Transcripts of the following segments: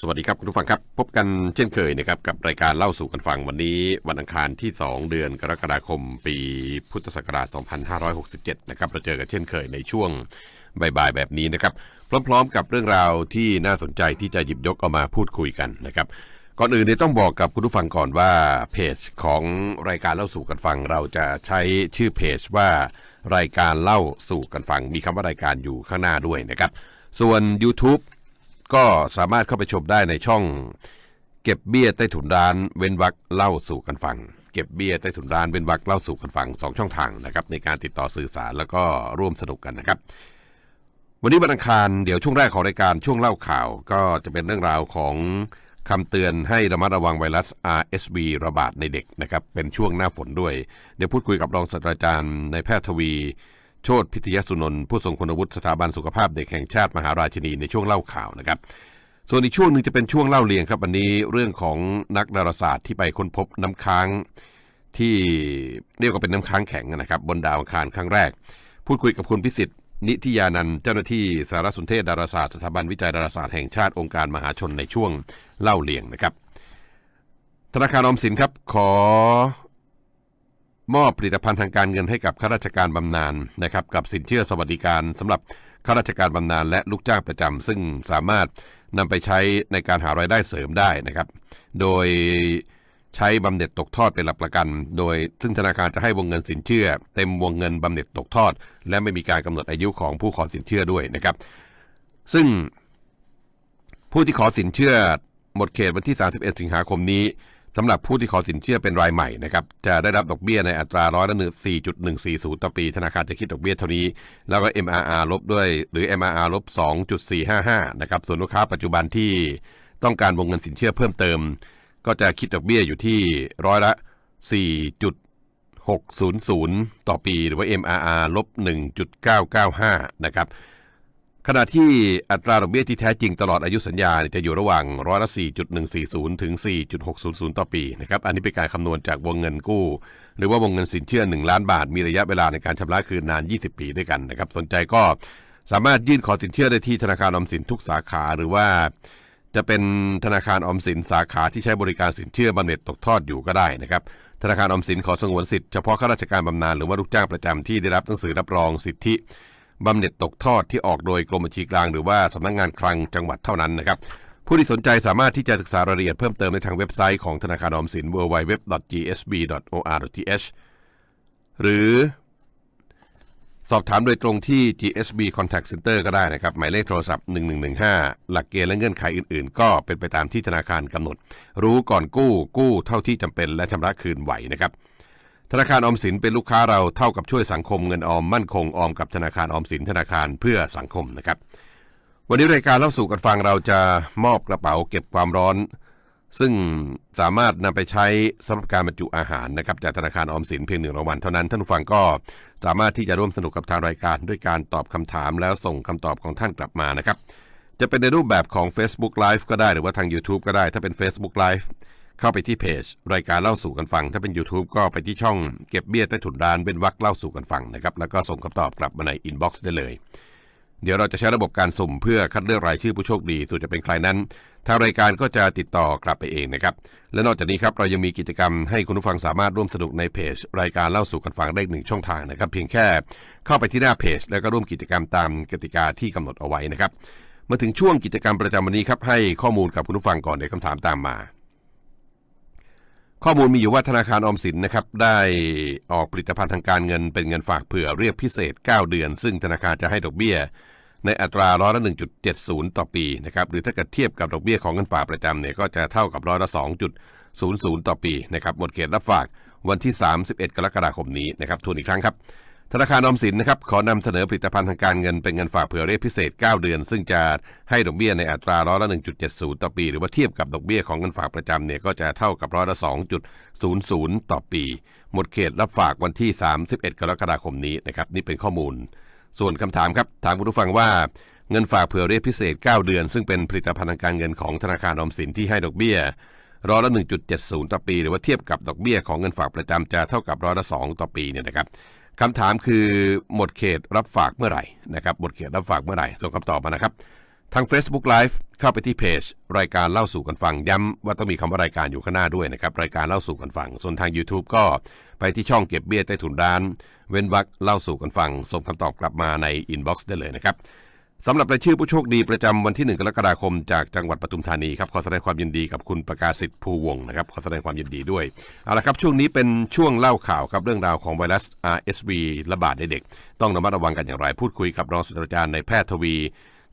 สวัสดีครับคุณผู้ฟังครับ พบกันเช่นเคยนะครับกับรายการเล่าสู่กันฟังวันนี้ วันอังคารที่ 2 เดือนกรกฎาคม ปีพุทธศักราช 2567 นะครับเราเจอกันเช่นเคยในช่วงบ่ายๆแบบนี้นะครับพร้อมๆ กับเรื่องราวที่น่าสนใจที่จะหยิบยกเอามาพูดคุยกันนะครับก่อนอื่นเนี่ยต้องบอกกับคุณผู้ฟังก่อนว่าเพจของรายการเล่าสู่กันฟัง เราจะใช้ชื่อเพจว่ารายการเล่าสู่กันฟัง มีคำว่ารายการอยู่ข้างหน้าด้วยนะครับส่วน YouTube ก็สามารถเข้าไปชมได้ในช่อง เก็บเบี้ยใต้ถุนร้านเว้นวักเล่าสู่กันฟัง เก็บเบี้ยใต้ถุนร้านเว้นวักเล่าสู่กันฟังสองช่องทางนะครับในการติดต่อสื่อสารแล้วก็ร่วมสนุกกันนะครับ วันนี้วันอังคารเดี๋ยวช่วงแรกของรายการช่วงเล่าข่าว ก็จะเป็นเรื่องราวของคำเตือนให้ระมัดระวังไวรัส RSV ระบาดในเด็กนะครับเป็นช่วงหน้าฝนด้วย เดี๋ยวพูดคุยกับรองศาสตราจารย์ในแพทย์ทวี โชติพิทยสุนนท์ผู้ทรงคุณวุฒิสถาบันสุขภาพเด็กแห่งชาติมหาราชินีในช่วงเล่าข่าวนะครับ ส่วนอีกช่วงหนึ่งจะเป็นช่วงเล่าเรียงครับวันนี้เรื่องของนักดาราศาสตร์ที่ไปค้นพบน้ำค้างที่เรียกว่าเป็นน้ำค้างแข็งนะครับ บนดาวอังคารครั้งแรก พูดคุยกับคุณพิสิทธิ์นิติยานันเจ้าหน้าที่สารสนเทศดาราศาสตร์สถาบันวิจัยดาราศาสตร์แห่งชาติองค์การมหาชนในช่วงเล่าเรียงนะครับ ธนาคารออมสินครับขอ มอบผลิตภัณฑ์ทางการเงินให้กับข้าราชการบำนาญนะครับกับสินเชื่อสวัสดิการสำหรับข้าราชการบำนาญและลูกจ้างประจำซึ่งสามารถนำไปใช้ในการหารายได้เสริมได้นะครับ โดยใช้บำเหน็จตกทอดเป็นหลักประกัน โดยซึ่งธนาคารจะให้วงเงินสินเชื่อ เต็มวงเงินบำเหน็จตกทอด และไม่มีการกำหนดอายุของผู้ขอสินเชื่อด้วยนะครับ ซึ่งผู้ที่ขอสินเชื่อหมดเขตวันที่ 31 สิงหาคมนี้ สำหรับผู้ที่ขอสินเชื่อเป็นรายใหม่นะครับจะได้รับดอกเบี้ยในอัตราร้อยละ4.140ต่อปี ธนาคารจะคิดดอกเบี้ยเท่านี้ แล้วก็ MRR ลบด้วยหรือ MRR ลบ2.455นะครับส่วนลูกค้าปัจจุบันที่ต้องการวงเงินสินเชื่อเพิ่มเติม ก็จะคิดดอกเบี้ยอยู่ที่ร้อยละ4.600ต่อปี หรือว่า MRR ลบ1.995นะครับ ขณะที่อัตราดอกเบี้ยที่แท้จริงตลอดอายุสัญญาจะอยู่ระหว่างร้อยละ 4.140 ถึง 4.600 ต่อปีนะครับ อันนี้เป็นการคำนวณจากวงเงินกู้ หรือว่าวงเงินสินเชื่อ 1 ล้านบาท มีระยะเวลาในการชำระคืนนาน 20 ปีด้วยกันนะครับ สนใจก็สามารถยื่นขอสินเชื่อได้ที่ธนาคารออมสินทุกสาขาหรือว่า จะเป็นธนาคารออมสินสาขาที่ใช้บริการสินเชื่อบำเหน็จตกทอดอยู่ก็ได้นะครับธนาคารออมสินขอสงวนสิทธิ์เฉพาะข้าราชการบำนาญหรือว่าลูกจ้างประจำที่ได้รับหนังสือรับรองสิทธิ บำเหน็จตกทอดที่ออกโดยกรมบัญชีกลางหรือว่าสำนักงงานคลังจังหวัดเท่านั้นนะครับผู้ที่สนใจสามารถที่จะศึกษารายละเอียดเพิ่มเติมในทางเว็บไซต์ของธนาคารออมสิน www.gsb.or.th หรือสอบถามโดยตรงที่ GSB Contact Center ก็ได้นะครับ หมายเลขโทรศัพท์ 1115 หลักเกณฑ์และเงื่อนไขอื่นๆ ก็เป็นไปตามที่ธนาคารกำหนด รู้ก่อนกู้ กู้เท่าที่จำเป็นและชำระคืนไหวนะครับ ธนาคารออมสินเป็นลูกค้าเราเท่ากับช่วยสังคมเงินออมมั่นคงออมกับธนาคารออมสินธนาคารเพื่อสังคมนะครับ วันนี้รายการเล่าสู่กันฟังเราจะมอบกระเป๋าเก็บความร้อน ซึ่งสามารถนำไปใช้สำหรับการบรรจุอาหารนะครับจากธนาคารออมสินเพียงหนึ่งรางวัลเท่านั้นท่านผู้ฟังก็สามารถที่จะร่วมสนุกกับทางรายการด้วยการตอบคำถามแล้วส่งคำตอบของท่านกลับมานะครับจะเป็นในรูปแบบของ Facebook Live ก็ได้หรือว่าทาง YouTube ก็ได้ถ้าเป็น Facebook Live เข้าไปที่เพจ รายการเล่าสู่กันฟัง ถ้าเป็น YouTube ก็ไปที่ช่องเก็บเบี้ยใต้ถุนร้านเป็นวักเล่าสู่กันฟังนะครับแล้วก็ส่งคำตอบกลับมาในอินบ็อกซ์ได้เลย เดี๋ยวเราจะใช้ระบบการสุ่มเพื่อคัดเลือกรายชื่อผู้โชคดีส่วนจะเป็นใครนั้น ทางรายการก็จะติดต่อกลับไปเองนะครับและนอกจากนี้ครับเรายังมีกิจกรรมให้คุณผู้ฟังสามารถร่วมสนุกในเพจ รายการเล่าสู่กันฟังได้หนึ่งช่องทางนะครับ เพียงแค่เข้าไปที่หน้าเพจ แล้วก็ร่วมกิจกรรมตามกติกาที่กำหนดเอาไว้นะครับมาถึงช่วงกิจกรรมประจำวันนี้ครับให้ข้อมูลกับคุณผู้ฟังก่อนในคำถามตามมา ข้อมูลมีอยู่ว่าธนาคารออมสินนะครับได้ออกผลิตภัณฑ์ทางการเงินเป็นเงินฝากเผื่อเรียกพิเศษ 9 เดือน ซึ่งธนาคารจะให้ดอกเบี้ย ในอัตราร้อยละ1.70 ต่อปีนะครับหรือถ้าเกิดเทียบกับดอกเบี้ยของเงินฝากประจำเนี่ยก็จะเท่ากับร้อยละ2.00 ต่อปีนะครับหมดเขตรับฝากวันที่ 31 กรกฎาคมนี้นะครับทวนอีกครั้งครับ ธนาคารออมสินนะครับขอนำเสนอผลิตภัณฑ์ทางการเงินเป็นเงินฝากเผื่อเรียกพิเศษ 9 เดือน ซึ่งจะให้ดอกเบี้ยในอัตราร้อยละ 1.70 ต่อปี หรือว่าเทียบกับดอกเบี้ยของเงินฝากประจำเนี่ยก็จะเท่ากับร้อยละ 2.00 ต่อปี หมดเขตรับฝากวันที่ 31 กรกฎาคมนี้นะครับนี่เป็นข้อมูล ส่วนคำถามครับถามคุณผู้ฟังว่าเงินฝากเผื่อเรียกพิเศษ 9 เดือน ซึ่งเป็นผลิตภัณฑ์ทางการเงินของธนาคารออมสินที่ให้ดอกเบี้ยร้อยละ 1.70 ต่อปี หรือว่าเทียบกับดอกเบี้ยของเงินฝากประจำจะเท่ากับร้อยละ 2 ต่อปีเนี่ยนะครับ คำถามคือหมดเขตรับฝากเมื่อไหร่นะครับหมดเขตรับฝากเมื่อไหร่ส่งคำตอบมานะครับทาง Facebook Live เข้าไปที่เพจ รายการเล่าสู่กันฟัง ย้ำว่าต้องมีคำว่ารายการอยู่ข้างหน้าด้วยนะครับรายการเล่าสู่กันฟัง ส่วนทาง YouTube ก็ไปที่ช่องเก็บเบี้ยใต้ถุนร้าน เว้นวรรคเล่าสู่กันฟังส่งคำตอบกลับมาในอินบ็อกซ์ได้เลยนะครับ สำหรับรายชื่อผู้โชคดีประจำวันที่ 1 กรกฎาคมจากจังหวัดปทุมธานีครับขอแสดงความยินดีกับคุณประกาศสิทธิ์ภูวงศ์นะครับขอแสดงความยินดีด้วยเอาละครับช่วงนี้เป็นช่วงเล่าข่าวครับเรื่องราวของไวรัส RSV ระบาดในเด็ก ต้องระมัดระวังกันอย่างไร พูดคุยกับรองศาสตราจารย์ในแพทย์ทวี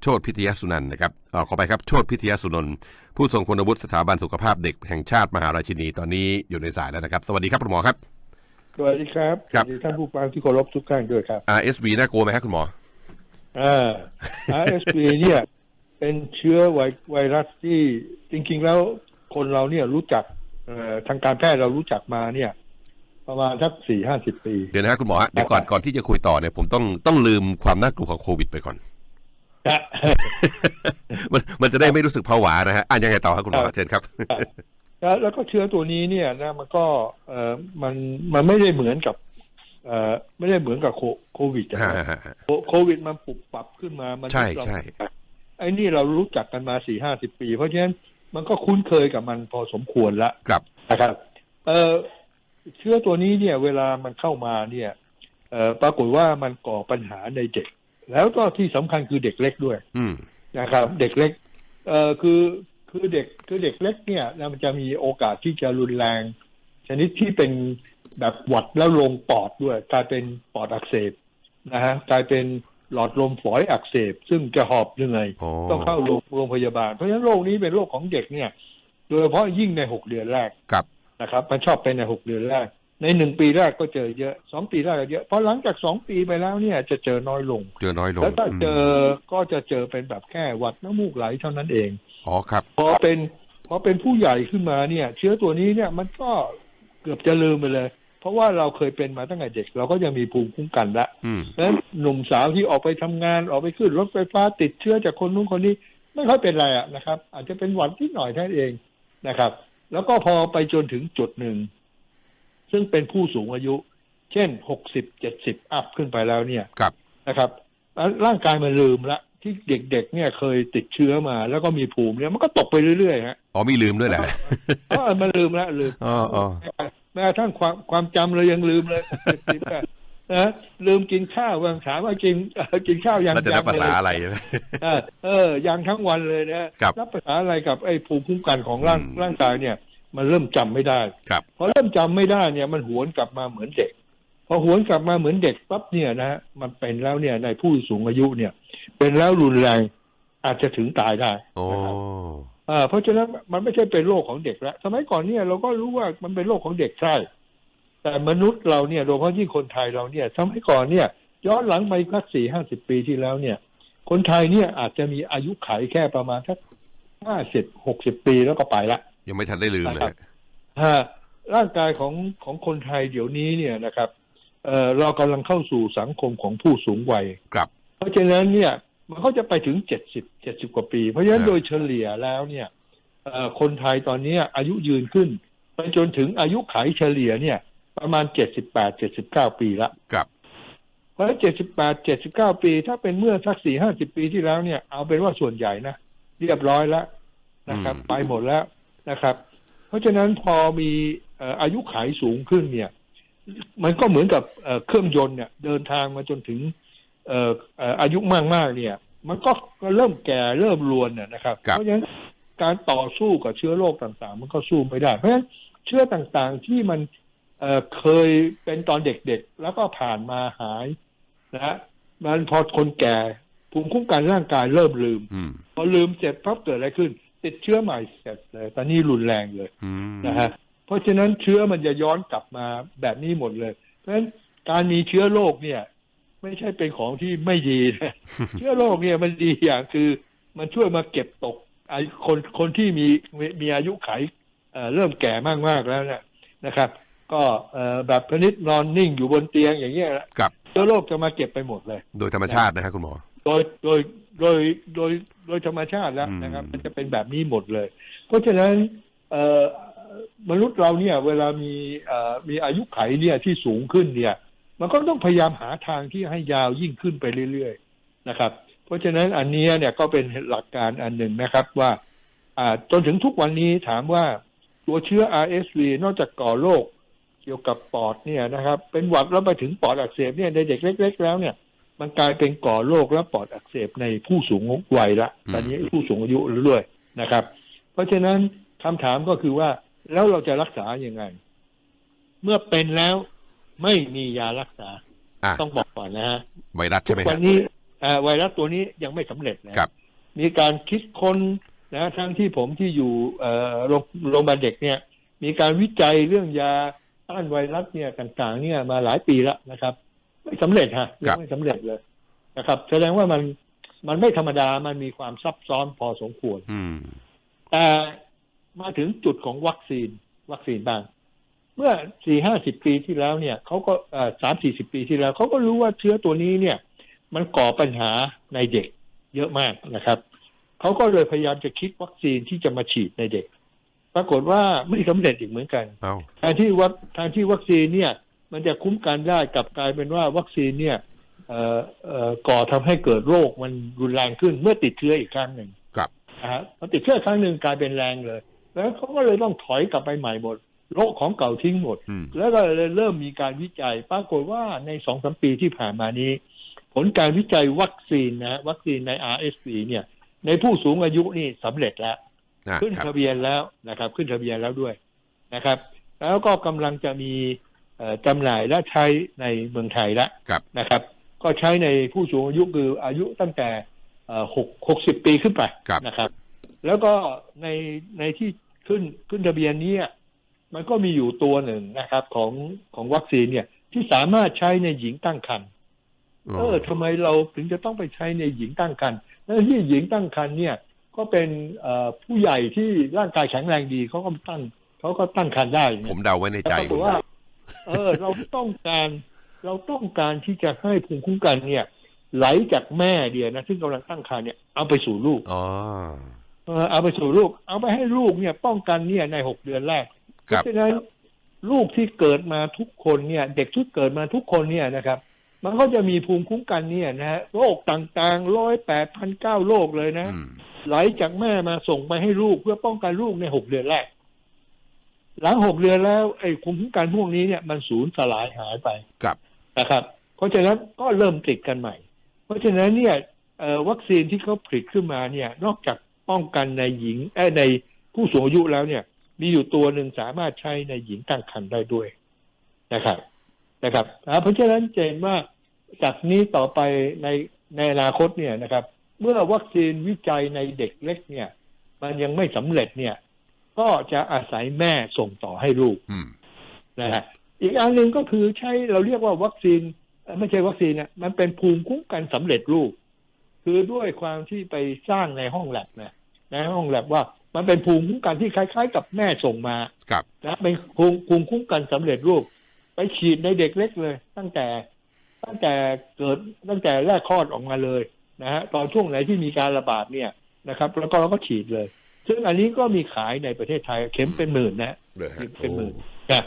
โชติพิทยสุนันท์นะครับเอ่อขอไปครับโชติพิทยสุนนท์ผู้ทรงคุณวุฒิสถาบันสุขภาพเด็กแห่งชาติมหาราชินีตอนนี้อยู่ในสายแล้วนะครับ สวัสดีครับคุณหมอครับสวัสดีครับครับสวัสดีท่านผู้ฟังที่เคารพทุกท่านด้วยครับ RSV น่ากลัวไหมครับคุณหมอ อ่า RSV เนี่ย เป็นเชื้อไวไวรัสที่จริง ๆ แล้วคนเราเนี่ยรู้จักเอ่อทางการแพทย์เรารู้จักมาเนี่ย ประมาณสักสี่ห้าสิบปี เดี๋ยวนะครับคุณหมอฮะเดี๋ยวก่อนก่อนที่จะคุยต่อเนี่ยผมต้องต้องลืมความน่ากลัวของโควิดไปก่อนมันมันจะได้ไม่รู้สึกผวานะฮะอะยังไงต่อครับคุณหมอครับ เชิญครับ แล้วแล้วก็เชื้อตัวนี้เนี่ยนะมันก็เอ่อมันมันไม่ได้เหมือนกับ เอ่อไม่ได้เหมือนกับโคโควิดอะนะโคโควิดมันปรับปรับขึ้นมามันใช่เราใช่ ไอ้นี่เรารู้จักกันมาสี่ห้าสิบปี เพราะฉะนั้นมันก็คุ้นเคยกับมันพอสมควรละครับ นะครับ เอ่อเชื้อตัวนี้เนี่ย เวลามันเข้ามาเนี่ย เอ่อปรากฏว่ามันก่อปัญหาในเด็ก แล้วก็ที่สำคัญคือเด็กเล็กด้วย อืม นะครับเด็กเล็กเอ่อคือคือเด็กคือเด็กเล็กเนี่ยนะมันจะมีโอกาสที่จะรุนแรง ชนิดที่เป็น แบบหวัดแล้วลงปอดด้วย กลายเป็นปอดอักเสบนะฮะกลายเป็นหลอดลมฝอยอักเสบ ซึ่งจะหอบเหนื่อยโอ้ต้องเข้าโรงโรงพยาบาล เพราะฉะนั้นโรคนี้เป็นโรคของเด็กเนี่ย โดยเฉพาะยิ่งในหกเดือนแรกครับนะครับ มันชอบเป็นในหกเดือนแรก ในหนึ่งปีแรกก็เจอเยอะสองปีแรกก็เยอะพอหลังจากสองปีไปแล้วเนี่ย จะเจอน้อยลง เจอน้อยลงแล้วถ้าเจอมก็จะเจอเป็นแบบแค่หวัดน้ำมูกไหลเท่านั้นเองอ๋อครับพอเป็นพอเป็นผู้ใหญ่ขึ้นมาเนี่ย เชื้อตัวนี้เนี่ยมันก็เกือบจะลืมไปเลย เพราะว่าเราเคยเป็นมาตั้งแต่เด็ก เราก็ยังมีภูมิคุ้มกันละอืมนั้นหนุ่มสาวที่ออกไปทำงานออกไปขึ้นรถไฟฟ้าติดเชื้อจากคนนู้นคนนี้ ไม่ค่อยเป็นไรอะนะครับ อาจจะเป็นหวัดที่หน่อยแค่นั้นเองนะครับ แล้วก็พอไปจนถึงจุดหนึ่ง ซึ่งเป็นผู้สูงอายุ เช่นหกสิบเจ็ดสิบอัพขึ้นไปแล้วเนี่ยครับนะครับแล้วร่างกายมันลืมละที่เด็กๆ เนี่ยเคยติดเชื้อมา แล้วก็มีภูมิเนี่ยมันก็ตกไปเรื่อยๆฮะอ๋อมีลืมด้วยแหละเออมันลืมละลืมอ๋ออ๋อ แม้กระทั่งความความจำเรายังลืมเลยนะลืมกินข้าวบางถามว่ากินเอ่อกินข้าวยังแล้วจะนับยังภาษาเลยอะไรใช่ไหมเออเออยังทั้งวันเลยนะครับนับภาษาอะไรกับไอ้ภูมิคุ้มกันของร่างอืมร่างกายเนี่ย มันเริ่มจำไม่ได้ครับพอเริ่มจำไม่ได้เนี่ย มันหวนกลับมาเหมือนเด็ก พอหวนกลับมาเหมือนเด็กปั๊บเนี่ยนะฮะมันเป็นแล้วเนี่ยในผู้สูงอายุเนี่ย เป็นแล้วรุนแรงอาจจะถึงตายได้โอ้นะครับอ่า เพราะฉะนั้นมันไม่ใช่เป็นโรคของเด็กแล้วสมัยก่อนเนี่ยเราก็รู้ว่ามันเป็นโรคของเด็กใช่ แต่มนุษย์เราเนี่ยโดยเฉพาะยิ่งคนไทยเราเนี่ยสมัยก่อนเนี่ย ย้อนหลังไปสักสี่ห้าสิบปีที่แล้วเนี่ย คนไทยเนี่ยอาจจะมีอายุขัยแค่ประมาณสักห้าสิบหกสิบปีแล้วก็ไปละยังไม่ทันได้ลืมเลยนะครับฮะร่างกายของของคนไทยเดี๋ยวนี้เนี่ยนะครับเอ่อเรากำลังเข้าสู่สังคมของผู้สูงวัยครับ เพราะฉะนั้นเนี่ย มันก็จะไปถึงเจ็ดสิบเจ็ดสิบกว่าปี เพราะฉะนั้นครับโดยเฉลี่ยแล้วเนี่ยเอ่อคนไทยตอนนี้อายุยืนขึ้นไปจนถึงอายุขัยเฉลี่ยเนี่ย ประมาณเจ็ดสิบแปดเจ็ดสิบเก้าปีละครับเพราะฉะนั้นเจ็ดสิบแปดเจ็ดสิบเก้าปี ถ้าเป็นเมื่อสักสี่ห้าสิบปีที่แล้วเนี่ย เอาเป็นว่าส่วนใหญ่นะเรียบร้อยแล้วนะครับอืมไปหมดแล้วนะครับ เพราะฉะนั้นพอมีเอ่ออายุขัยสูงขึ้นเนี่ย มันก็เหมือนกับเอ่อเครื่องยนต์เนี่ย เดินทางมาจนถึงเอ่อเอ่ออายุมากมากๆเนี่ย มันก็ก็เริ่มแก่เริ่มรวนน่ะนะครับครับ เพราะฉะนั้นการต่อสู้กับเชื้อโรคต่างๆ มันก็สู้ไม่ได้ เพราะฉะนั้นเชื้อต่างๆที่มันเอ่อเคยเป็นตอนเด็กๆ แล้วก็ผ่านมาหายนะฮะมันพอคนแก่ภูมิคุ้มกันร่างกายเริ่มลืมอืมพอลืมเสร็จปั๊บเกิดอะไรขึ้น ติดเชื้อใหม่เสร็จเลยตอนนี้รุนแรงเลยอืมนะฮะเพราะฉะนั้นเชื้อมันจะย้อนกลับมาแบบนี้หมดเลย เพราะฉะนั้นการมีเชื้อโรคเนี่ย ไม่ใช่เป็นของที่ไม่ดีนะเชื้อโรคเนี่ยมันดีอย่างคือมันช่วยมาเก็บตกไอ้คนคนที่มีมีมีอายุไขเอ่อเริ่มแก่มากๆแล้วเนี่ยนะครับ ก็เอ่อแบบพนิษนอนนิ่งอยู่บนเตียงอย่างเงี้ยนะครับเชื้อโรคจะมาเก็บไปหมดเลย โดยธรรมชาตินะครับคุณหมอ โดยโดยโดยโดยโดยธรรมชาติแล้วนะครับอืมมันจะเป็นแบบนี้หมดเลย เพราะฉะนั้นเอ่อมนุษย์เราเนี่ย เวลามีเอ่อมีอายุไขเนี่ยที่สูงขึ้นเนี่ย มันก็ต้องพยายามหาทางที่ให้ยาวยิ่งขึ้นไปเรื่อยๆนะครับ เพราะฉะนั้นอันเนี้ยเนี่ยก็เป็นหลักการอันหนึ่งนะครับว่าอ่าจนถึงทุกวันนี้ถามว่าตัวเชื้อ RSV นอกจากก่อโรคเกี่ยวกับปอดเนี่ยนะครับ เป็นหวัดแล้วไปถึงปอดอักเสบเนี่ยในเด็กเล็ก ๆ แล้วเนี่ย มันกลายเป็นก่อโรคและปอดอักเสบในผู้สูงวัยละตอนนี้ผู้สูงอายุด้วยนะครับ เพราะฉะนั้นคำถามก็คือว่าแล้วเราจะรักษายังไง เมื่อเป็นแล้ว ไม่มียารักษา อะต้องบอกก่อนนะฮะไวรัสใช่ไหมวัฮะนนี้เอ่อไวรัสตัวนี้ยังไม่สำเร็จนะครับ มีการคิดค้นนะทั้งที่ผมที่อยู่เอ่อโรงโรงพยาบาลเด็กเนี่ย มีการวิจัยเรื่องยาต้านไวรัสเนี่ยต่าง ๆ เนี่ยมาหลายปีแล้วนะครับ ไม่สำเร็จฮะยังไม่สำเร็จเลยนะครับ แสดงว่ามันมันไม่ธรรมดามันมีความซับซ้อนพอสมควร อืม แต่มาถึงจุดของวัคซีนวัคซีนบ้าง เมื่อสี่ห้าสิบปีที่แล้วเนี่ยเขาก็สามสี่สิบปีที่แล้วเขาก็รู้ว่าเชื้อตัวนี้เนี่ย มันก่อปัญหาในเด็กเยอะมากนะครับเขาก็เลยพยายามจะคิดวัคซีนที่จะมาฉีดในเด็ก ปรากฏว่าไม่สำเร็จอีกเหมือนกันเอาแทนที่วัคแทนที่วัคซีนเนี่ย มันจะคุ้มกันได้กลับกลายเป็นว่าวัคซีนเนี่ยเอ่อเอ่อก่อทำให้เกิดโรคมันรุนแรงขึ้นเมื่อติดเชื้ออีกครั้งหนึ่งครับนะฮะพอติดเชื้อครั้งหนึ่งกลายเป็นแรงเลย แล้วเขาก็เลยต้องถอยกลับไปใหม่หมด โรคของเก่าทิ้งหมดอืมแล้วก็เลยเริ่มมีการวิจัย ปรากฏว่าในสองสมปีที่ผ่านมานี้ ผลการวิจัยวัคซีนนะวัคซีนใน RSV เนี่ย ในผู้สูงอายุนี่สำเร็จแล้วอะขึ้นครับทะเบียนแล้วนะครับ ขึ้นทะเบียนแล้วด้วยนะครับ แล้วก็กำลังจะมีเอ่อจำหน่ายและใช้ในเมืองไทยแล้วครับนะครับ ก็ใช้ในผู้สูงอายุคืออายุตั้งแต่เอ่อหกหกสิบปีขึ้นไปครับนะครับ แล้วก็ในในที่ขึ้นขึ้นทะเบียนเนี้ มันก็มีอยู่ตัวหนึ่งนะครับ ของของวัคซีนเนี่ย ที่สามารถใช้ในหญิงตั้งครรภ์เออทำไมเราถึงจะต้องไปใช้ในหญิงตั้งครรภ์แล้วที่หญิงตั้งครรภ์เนี่ย ก็เป็นเอ่อผู้ใหญ่ที่ร่างกายแข็งแรงดีเขาก็ตั้งเขาก็ตั้งครรภ์ได้ ผมเดาไว้ในแต่ใจปรากฏว่า เออ เราต้องการเราต้องการที่จะให้ภูมิคุ้มกันเนี่ย ไหลจากแม่เดียวนะซึ่งกำลังตั้งครรภ์เนี่ยเอาไปสู่ลูกอ๋อเออเอาไปสู่ลูก เอาไปให้ลูกเนี่ย ป้องกันเนี่ยในหกเดือนแรก เพครับราะฉะนั้นลูกที่เกิดมาทุกคนเนี่ย เด็กที่เกิดมาทุกคนเนี่ยนะครับ มันก็จะมีภูมิคุ้มกันเนี่ยนะฮะโรคต่างๆร้อยแปดพันเก้าโรคเลยนะอืมไหลจากแม่มาส่งไปให้ลูกเพื่อป้องกันลูกในหกเดือนแรก หลังหกเดือนแล้วไอ้ภูมิคุ้มกันพวกนี้เนี่ยมันสูญสลายหายไปครับนะครับ เพราะฉะนั้นก็เริ่มติดกันใหม่ เพราะฉะนั้นเนี่ยเอ่อวัคซีนที่เขาผลิตขึ้นมาเนี่ย นอกจากป้องกันในหญิงเอ้ยในผู้สูงอายุแล้วเนี่ย มีอยู่ตัวหนึ่งสามารถใช้ในหญิงตั้งครรภ์ได้ด้วยนะครับนะครับอ่าเพราะฉะนั้นเจนว่าจากนี้ต่อไปในในอนาคตเนี่ยนะครับ เมื่อวัคซีนวิจัยในเด็กเล็กเนี่ย มันยังไม่สำเร็จเนี่ย ก็จะอาศัยแม่ส่งต่อให้ลูกอืมนะฮะอีกอันหนึ่งก็คือใช้เราเรียกว่าวัคซีนเอ่อไม่ใช่วัคซีนนะมันเป็นภูมิคุ้มกันสำเร็จรูป คือด้วยความที่ไปสร้างในห้องแลบนะในห้องแลบว่า มันเป็นภูมิคุ้มกันที่คล้าย ๆ กับแม่ส่งมาครับนะเป็นภูมิภูมิคุ้มกันสำเร็จรูป ไปฉีดในเด็กเล็กเลย ตั้งแต่ตั้งแต่เกิดตั้งแต่แรกคลอดออกมาเลยนะฮะตอนช่วงไหนที่มีการระบาดเนี่ยนะครับ แล้วก็เราก็ฉีดเลย ซึ่งอันนี้ก็มีขายในประเทศไทยเข็มเป็นหมื่นนะเลยฮะเป็นหมื่นนะ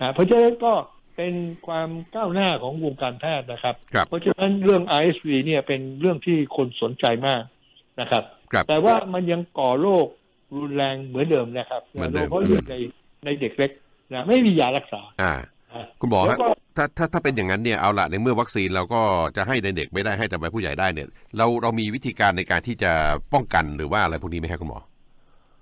อ่าเพราะฉะนั้นก็เป็นความก้าวหน้าของวงการแพทย์นะครับครับ เพราะฉะนั้นเรื่อง RSV เนี่ยเป็นเรื่องที่คนสนใจมากนะครับครับแต่ว่ามันยังก่อโรค รุนแรงเหมือนเดิมนะครับเหมือนเดิมเพราะเรื่องในในเด็กเล็กนะไม่มียารักษา อ่าอะคุณหมอแล้ฮะวก็ถ้าถ้าถ้าเป็นอย่างนั้นเนี่ยเอาละในเมื่อวัคซีนเราก็จะให้ในเด็กไม่ได้ให้แต่ไปผู้ใหญ่ได้เนี่ย เราเรามีวิธีการในการที่จะป้องกันหรือว่าอะไรพวกนี้ไหมครับคุณหมอ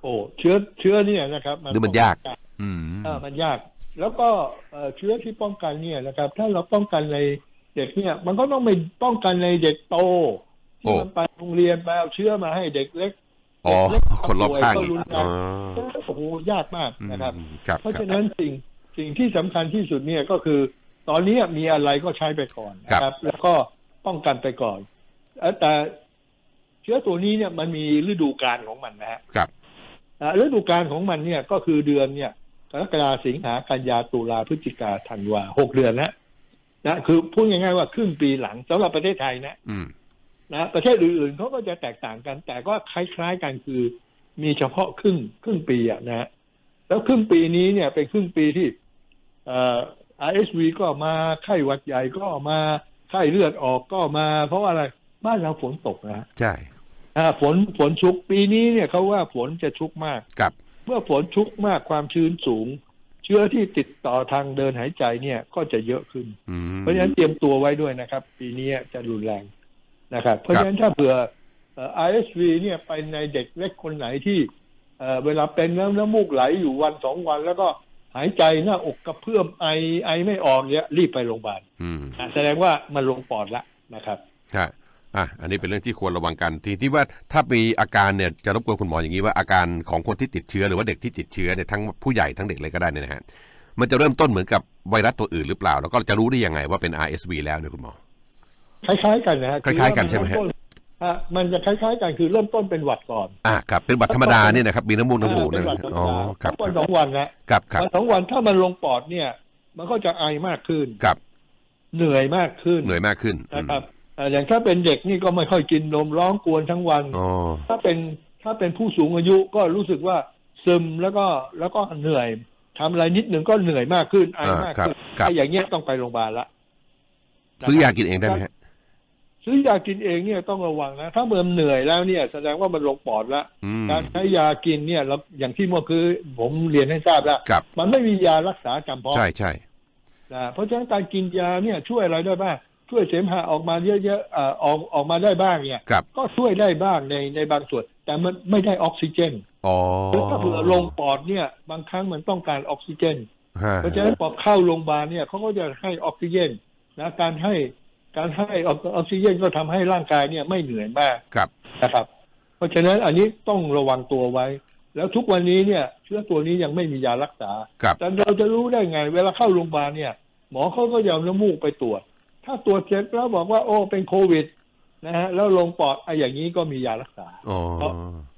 โอ้เชื้อเชื้อเนี่ยนะครับหรือมันยาก อืมเออมันยาก แล้วก็เอ่อเชื้อที่ป้องกันเนี่ยนะครับ ถ้าเราป้องกันในเด็กเนี่ย มันก็ต้องไปป้องกันในเด็กโตโอ้ที่มันไปโรงเรียนไปเอาเชื้อมาให้เด็กเล็ก อ๋อเด็กเล็กคนรอบข้างอีกป่วยก็รุนแรงอ๋อโอ้โหยากมากนะครับอืมครับเพราะครัฉะบนั้นสิ่งสิ่งที่สำคัญที่สุดเนี่ยก็คือ ตอนนี้มีอะไรก็ใช้ไปก่อนนะคครัรับบแล้วก็ป้องกันไปก่อนเอ่อแต่เชื้อตัวนี้เนี่ยมันมีฤดูกาลของมันนะฮะครับอ่าฤดูกาลของมันเนี่ยก็คือเดือนเนี่ยกรกฎาสิงหากันยาตุลาพฤศจิกาธันวาหกเดือนนะนะคือพูดง่ายๆว่าครึ่งปีหลังสำหรับประเทศไทยนะอืม นะประเทศอื่นๆเขาก็จะแตกต่างกัน แต่ก็คล้ายๆกันคือ มีเฉพาะครึ่งครึ่งปีอะนะฮะแล้วครึ่งปีนี้เนี่ยเป็นครึ่งปีที่เอ่อ RSV ก็มาไข้หวัดใหญ่ก็มาไข้เลือดออกก็มา เพราะว่าอะไรเพบ้านเราฝนตกนะฮะใช่อ่าฝนฝนชุกปีนี้เนี่ยเขาว่าฝนจะชุกมากกับเมื่อฝนชุกมากความชื้นสูง เชื้อที่ติดต่อทางเดินหายใจเนี่ยก็จะเยอะขึ้นอืมเพราะฉะนั้นเตรียมตัวไว้ด้วยนะครับ ปีนี้จะรุนแรง นะครับ เพราะฉะนั้นถ้าเผื่อเอ่อ RSV เนี่ยไปในเด็กเล็กคนไหนที่เอ่อเวลาเป็นแล้วน้ำมูกไหลอยู่วันสองวัน แล้วก็หายใจหน้าอกกระเพื่อมไอไอไม่ออกเนี่ยรีบไปโรงพยาบาลอืมอะแสดงว่ามันลงปอดละนะครับฮะอะอันนี้เป็นเรื่องที่ควรระวังกันทีที่ว่าถ้ามีอาการเนี่ยจะรบกวนคุณหมออย่างนี้ว่าอาการของคนที่ติดเชื้อหรือว่าเด็กที่ติดเชื้อเนี่ยทั้งผู้ใหญ่ทั้งเด็กเลยก็ได้เนี่ยนะฮะมันจะเริ่มต้นเหมือนกับไวรัสตัวอื่นหรือเปล่า แล้วก็จะรู้ได้ยังไงว่าเป็น RSV แล้วเนี่ยคุณหมอ คล้ายๆกันนะฮะคล้ายๆกันใช่ไหมฮะคือว่ามันเริ่ต้นอะมันจะคล้ายๆกันคือเริ่มต้นเป็นหวัดก่อนอ่าครับเป็นบัตรธรรมดาเนี่ยนะครับมีน้ำมูกน้ำมูกเป็นะนหวัดธรรมอ๋อดาครับวันสองวันนะครับครับวันสองวันถ้ามันลงปอดเนี่ย มันก็จะไอมากขึ้น ครับเหนื่อยมากขึ้นเหนื่อยมากขึ้นอืมนะครับอ่าอย่างถ้าเป็นเด็กนี่ก็ไม่ค่อยกินนมร้องกวนทั้งวัน อ๋อถ้าเป็นถ้าเป็นผู้สูงอายุก็รู้สึกว่าซึมแล้วก็แล้วก็เหนื่อยทำอะไรนิดหนึ่งก็เหนื่อยมากขึ้นไออ่ามากครับขึ้นครับไอ้อย่างเงี้ยต้องไปโรงพยาบาลละซื้อยากินเองได้ไหมฮะ ซื้อยากินเองเนี่ยต้องระวังนะ ถ้าเมื่อเหนื่อยแล้วเนี่ยแสดงว่ามันลงปอดแล้วอืมการใช้ยากินเนี่ยเราอย่างที่เมื่อคือผมเรียนให้ทราบแล้วครับมันไม่มียารักษาจำเพาะใช่ใช่นะเพราะฉะนั้นการกินยาเนี่ยช่วยอะไรได้บ้างช่วยเสมหะออกมาเยอะๆเอ่อออกออกมาได้บ้างเนี่ยครับก็ช่วยได้บ้างในในบางส่วน แต่มันไม่ได้ออกซิเจนอ๋อแล้วถ้าเผื่อลงปอดเนี่ย บางครั้งมันต้องการออกซิเจนฮะเพราะฉะนั้นพอเข้าโรงพยาบาลเนี่ยเขาก็จะให้ออกซิเจนนะการให้ การให้ออกออกซิเจนก็ทำให้ร่างกายเนี่ยไม่เหนื่อยมากครับนะครับ เพราะฉะนั้นอันนี้ต้องระวังตัวไว้ แล้วทุกวันนี้เนี่ย เชื้อตัวนี้ยังไม่มียารักษาครับแต่เราจะรู้ได้ไง เวลาเข้าโรงพยาบาลเนี่ย หมอเขาก็ยอมน้ำมูกไปตรวจ ถ้าตรวจเสร็จแล้วบอกว่าโอ้เป็นโควิดนะฮะแล้วลงปอดไอ้อย่างนี้ก็มียารักษาอ๋อ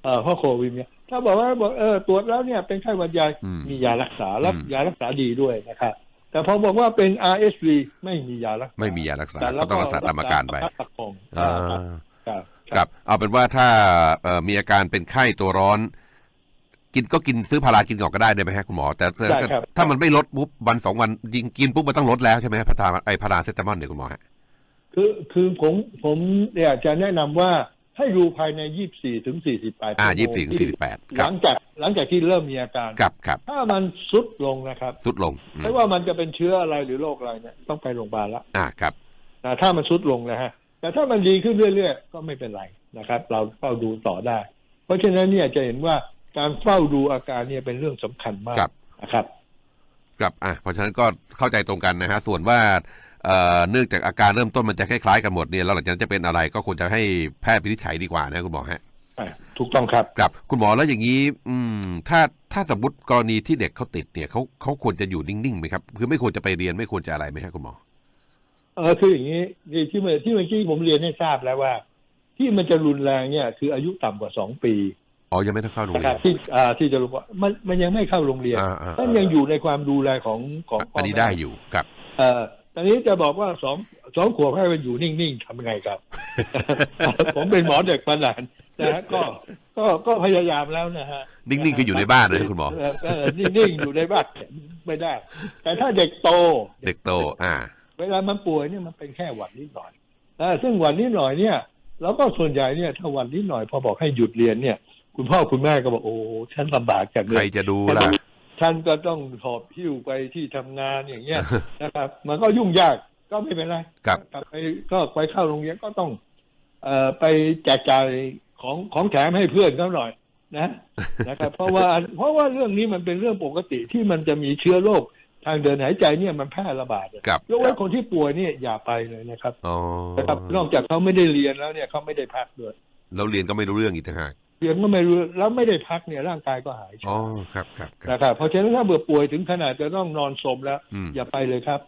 เออเพราะโควิดเนี่ย ถ้าบอกว่าบอกเออตรวจแล้วเนี่ยเป็นไข้หวัดใหญ่อืมมียารักษาแล้วอืมยารักษาดีด้วยนะครับ แต่พอบอกว่าเป็น RSV ไม่มียารักษาไม่มียารักษาแต่เก็ต้องรักษาตามอาการไปประคับประคองอ่าครับครับเอาเป็นว่าถ้าเอ่อมีอาการเป็นไข้ตัวร้อน กินก็กินซื้อพารากินก่อนก็ได้ได้ไหมฮะคุณหมอ แต่แต่ได้ครับถ้ามันไม่ลดปุ๊บวันสองวันยิงกินปุ๊บมันต้องลดแล้วใช่ไหมฮะพาราไอพาราเซตามอลเนี่ยคุณหมอฮะคือคือผมผมเนี่ยจะแนะนำว่า ให้ดูภายใน 24 ถึง 48อ่าชั่วโมงยี่สิบสี่ถึงสี่สิบแปดหครัลับงจากหลังจากที่เริ่มมีอาการ ครับครับถ้ามันสุดลงนะครับสุดลงอืมไม่ว่ามันจะเป็นเชื้ออะไรหรือโรคอะไรเนี่ยต้องไปโรงพยาบาลละอ่าครับ นะถ้ามันสุดลงนะฮะ แต่ถ้ามันดีขึ้นเรื่อยๆ ก็ไม่เป็นไรนะครับ เราเฝ้าดูต่อได้ เพราะฉะนั้นเนี่ยจะเห็นว่าการเฝ้าดูอาการเนี่ยเป็นเรื่องสำคัญมากครับ นะครับ ครับอะเพราะฉะนั้นก็เข้าใจตรงกันนะฮะ ส่วนว่า เอ่อเนื่องจากอาการเริ่มต้นมันจะคล้ายๆกันหมดเนี่ยแล้วหลังจากนั้นจะเป็นอะไรก็ควรจะให้แพทย์วินิจฉัยดีกว่านะคุณหมอฮะอะถูกต้องครับครับ คุณหมอแล้วอย่างนี้ อืม ถ้าถ้าสมมติกรณีที่เด็กเขาติดเนี่ยเขาเขาควรจะอยู่นิ่งๆไหมครับ คือไม่ควรจะไปเรียนไม่ควรจะอะไรไหมฮะคุณหมอเออคืออย่างนี้ที่ที่เมื่อที่เมื่อกี้ผมเรียนให้ทราบแล้วว่า ที่มันจะรุนแรงเนี่ย คืออายุต่ำกว่าสองปีอ๋อยังไม่ต้องเข้าโรงนะเรีคยรันบที่อ่าที่จะรู้ว่ามันมันยังไม่เข้าโรงเรียนอ่าอ่ามันยังอยู่ในความดูแลของของพ่อันนี้แม่ได้อยู่ครับ เอ่อ ตอนนี้จะบอกว่าสองสองขวบให้มันอยู่นิ่งๆทำยังไงครับ ผมเป็นหมอเด็กปัญหานนะฮะก็ก็ก็พยายามแล้วนะฮะ นิ่งๆคืออยู่ในบ้านเลยคุณหมอเเออนิ่งๆอยู่ในบ้านไม่ได้ แต่ถ้าเด็กโต เด็กโต อ่า เวลามันป่วยเนี่ยมันเป็นแค่หวัดนิดหน่อยเออซึ่งหวัดนิดหน่อยเนี่ยเราก็ส่วนใหญ่เนี่ยถ้าหวัดนิดหน่อยพอบอกให้หยุดเรียนเนี่ย คุณพ่อคุณแม่ก็บอกโอ้ฉันลำบากจังเลใครยจะดูล่ะ ท่านก็ต้องหอบหิ้วไปที่ทำงานอย่างเงี้ย นะครับ มันก็ยุ่งยากก็ไม่เป็นไรครับ กลับไปก็ไปเข้าโรงเรียนก็ต้อง เอ่อไปแจกจ่ายของของแถมให้เพื่อนเขาหน่อย นะนะครับ เพราะว่าเพราะว่าเรื่องนี้มันเป็นเรื่องปกติที่มันจะมีเชื้อโรคทางเดินหายใจเนี่ยมันแพร่ระบาดครับ ยกเว้นคนที่ป่วยเนี่ยอย่าไปเลยนะครับอ๋อนะครับ นอกจากเขาไม่ได้เรียนแล้วเนี่ยเขาไม่ได้พักด้วย แล้วเรียนก็ไม่รู้เรื่องอีกต่างหาก เรียนก็ไม่รู้แล้วไม่ได้พักเนี่ยร่างกายก็หายอ๋อครับครับครับนะครับเพราะฉะนั้นถ้าเบื่อป่วยถึงขนาดจะต้องนอนสมแล้วอืมอย่าไปเลยครับ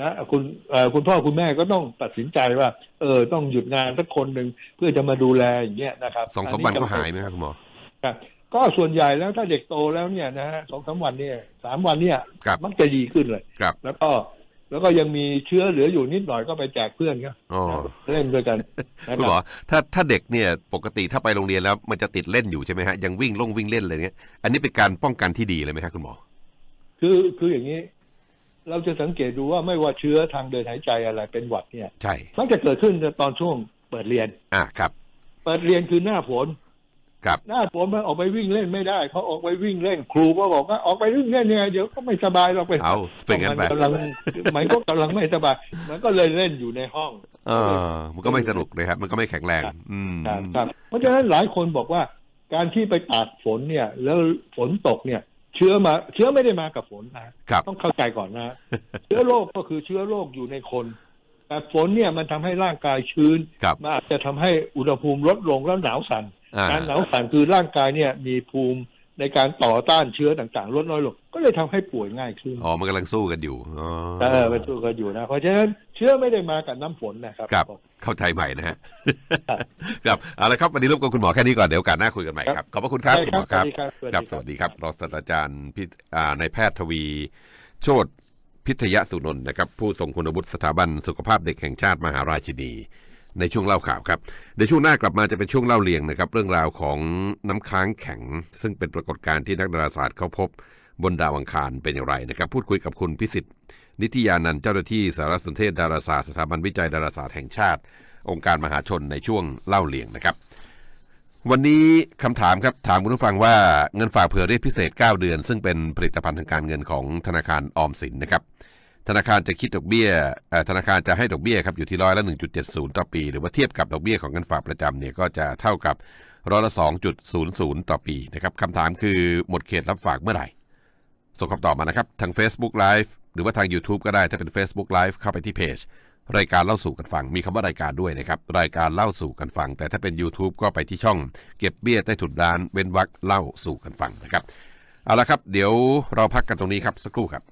นะคุณเอ่อคุณพ่อคุณแม่ก็ต้องตัดสินใจว่า เออต้องหยุดงานสักคนหนึ่งเพื่อจะมาดูแลอย่างเงี้ยนะครับสองสามวันก็หายไหมครับคุณหมอครับก็ส่วนใหญ่แล้วถ้าเด็กโตแล้วเนี่ยนะฮะสองสามวันเนี่ยสามวันเนี่ยครับมักจะดีขึ้นเลยครับแล้วก็ แล้วก็ยังมีเชื้อเหลืออยู่นิดหน่อยก็ไปแจกเพื่อนครับอ๋อเล่นด้วยกันนะคุณคหมรัอบถ้าถ้าเด็กเนี่ยปกติถ้าไปโรงเรียนแล้ว มันจะติดเล่นอยู่ใช่ไหมฮะยังวิ่งลงวิ่งเล่นอะไรเงี้ยอันนี้เป็นการป้องกันที่ดีเลยไหมฮะคุณหมอ คือคืออย่างนี้ เราจะสังเกตดูว่าไม่ว่าเชื้อทางเดินหายใจอะไรเป็นหวัดเนี่ยใช่มักจะเกิดขึ้นตอนช่วงปเปิดเรียน อ่าครับ เปิดเรียนคือหน้าฝน ครับหน้าฝนมันออกไปวิ่งเล่นไม่ได้เขาออกไปวิ่งเล่นครูก็บอกว่าออกไปวิ่งเล่นเนี่ยเดี๋ยวก็ไม่สบายเราไปเอาเป็นงั้นไปมักำลังมันก็กำลังไม่สบาย มันก็เลยเล่นอยู่ในห้อง เออ มันก็ไม่สนุกเลยครับ มันก็ไม่แข็งแรง อืมครับครับเพราะฉะนั้นหลายคนบอกว่า การที่ไปตากฝนเนี่ย แล้วฝนตกเนี่ย เชื้อมา เชื้อไม่ได้มากับฝนนะครับต้องเข้าใจก่อนนะเชื้อโรคก็คือเชื้อโรคอยู่ในคนแต่ฝนเนี่ยมันทำให้ร่างกายชื้นครับมันอาจจะทำให้อุณหภูมิลดลงแล้วหนาวสั่นอ่า การหนาวสั่นคือร่างกายเนี่ยมีภูมิในการต่อต้านเชื้อต่างๆ ลดน้อยลงก็เลยทำให้ป่วยง่ายขึ้นอ๋อมันกำลังสู้กันอยู่อ๋อเออเป็นตัวกันอยู่นะเพราะฉะนั้นเชื้อไม่ได้มากับน้ำฝนนะครับครับเข้าใจใหม่นะฮะครับเอาละครับวันนี้รบกวนคุณหมอแค่นี้ก่อนเดี๋ยวโอกาสหน้าคุยกันใหม่ครับขอบพระคุณครับได้คุณคหรัมอครับสวัสดีครับครับ สวัสดีครับรองศาสตราจารย์พิอ่านายแพทย์ทวี โชตพิทยสุนนท์นะครับผู้ทรงคุณวุฒิสถาบันสุขภาพเด็กแห่งชาติมหาราชินี ในช่วงเล่าข่าวครับ ในช่วงหน้ากลับมาจะเป็นช่วงเล่าเรียงนะครับ เรื่องราวของน้ำค้างแข็ง ซึ่งเป็นปรากฏการณ์ที่นักดาราศาสตร์เขาพบบนดาวอังคารเป็นอย่างไรนะครับ พูดคุยกับคุณพิสิทธิ์นิติยานันเจ้าหน้าที่สารสนเทศดาราศาสตร์สถาบันวิจัยดาราศาสตร์แห่งชาติ องค์การมหาชนในช่วงเล่าเรียงนะครับ วันนี้คำถามครับถามคุณผู้ฟังว่าเงินฝากเผื่อเรียกพิเศษ 9 เดือน ซึ่งเป็นผลิตภัณฑ์ทางการเงินของธนาคารออมสินนะครับ ธนาคารจะคิดดอกเบี้ยธนาคารจะให้ดอกเบี้ยครับอยู่ที่ร้อยละ 1.70 ต่อปี หรือว่าเทียบกับดอกเบี้ยของเงินฝากประจำเนี่ยก็จะเท่ากับร้อยละ 2.00 ต่อปีนะครับคำถามคือหมดเขตรับฝากเมื่อไหร่ ส่งคำตอบมานะครับ ทาง Facebook Live หรือว่าทาง YouTube ก็ได้ถ้าเป็น Facebook Live เข้าไปที่เพจรายการเล่าสู่กันฟังมีคำว่ารายการด้วยนะครับ รายการเล่าสู่กันฟัง แต่ถ้าเป็น YouTube ก็ไปที่ช่อง เก็บเบี้ยใต้ถุนร้านเว้นวักเล่าสู่กันฟังนะครับเอาละครับ เดี๋ยวเราพักกันตรงนี้ครับสักครู่ครับ